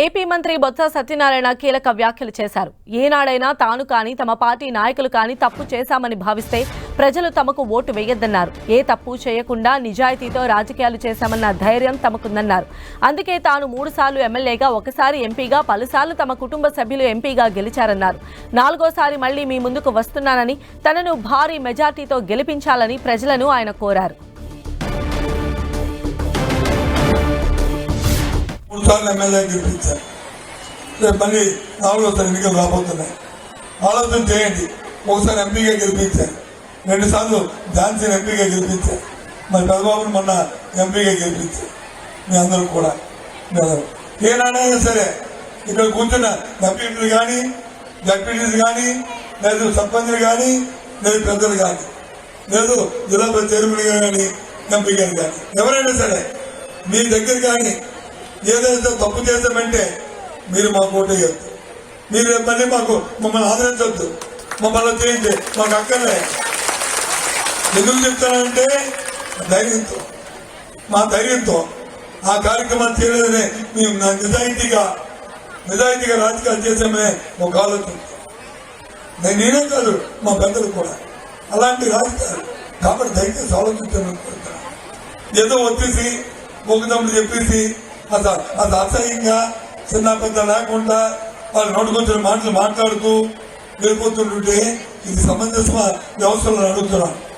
AP మంత్రి బొత్స సత్యనారాయణ కీలక వ్యాఖ్యలు చేశారు. ఏనాడైనా తాను కానీ తమ పార్టీ నాయకులు కానీ తప్పు చేశామని భావిస్తే ప్రజలు తమకు ఓటు వేయొద్దన్నారు. ఏ తప్పు చేయకుండా నిజాయితీతో రాజకీయాలు చేశామన్న ధైర్యం తమకుందన్నారు. అందుకే తాను మూడుసార్లు ఎమ్మెల్యేగా ఒకసారి ఎంపీగా పలుసార్లు తమ కుటుంబ సభ్యులు ఎంపీగా గెలిచారన్నారు. నాలుగోసారి మళ్ళీ మీ ముందుకు వస్తున్నానని తనను భారీ మెజార్టీతో గెలిపించాలని ప్రజలను ఆయన కోరారు. సార్లు ఎమ్మెల్యే గెలిపించారు రేపు మళ్ళీ నాలుగోసారి ఎన్నికలు రాబోతున్నాయి. ఆలోచన చేయండి. ఒకసారి ఎంపీగా గెలిపించారు. రెండుసార్లు ఝాన్సీని ఎంపీగా గెలిపించారు. మరి పెద్దబాబుని మొన్న ఎంపీగా గెలిపించారు. మీ అందరూ కూడా. మీ అందరూ. ఏనాడైనా సరే ఇక్కడ కూర్చున్న ఎంపీలు కానీ జడ్పీటీలు కానీ లేదు సర్పంచులు కానీ లేదు పెద్దలు కానీ లేదు జిల్లా చైర్మన్ కానీ ఎంపీ గారు కానీ ఎవరైనా సరే మీ దగ్గర కానీ ఏదైతే తప్పు చేసామంటే మీరు మాకు వేయద్దు మీరు రేపు మళ్ళీ మాకు మమ్మల్ని ఆదరించవద్దు మమ్మల్ని చేయండి మాకు అక్కర్లే. ఎందుకు చెప్తానంటే ధైర్యంతో. మా ధైర్యంతో. ఆ కార్యక్రమాలు చేయలేదనే మేము నా నిజాయితీగా నిజాయితీగా రాజకీయాలు చేసామనే ఒక ఆలోచన. నేను నేనే కాదు మా పెద్దలు కూడా. అలాంటి రాజకీయాలు కాబట్టి దయచేసి ఆలోచించాను అనుకుంటున్నాను ఏదో వచ్చేసి ఒకదమ్ముడు చెప్పేసి అంత అది అసహ్యంగా చిన్న పెద్ద లేకుండా వాళ్ళు నోటుకొచ్చిన మాటలు మాట్లాడుతూ వెళ్ళిపోతుంటుంటే ఇది సమంజసమా? వ్యవస్థలను అడుగుతున్నాను.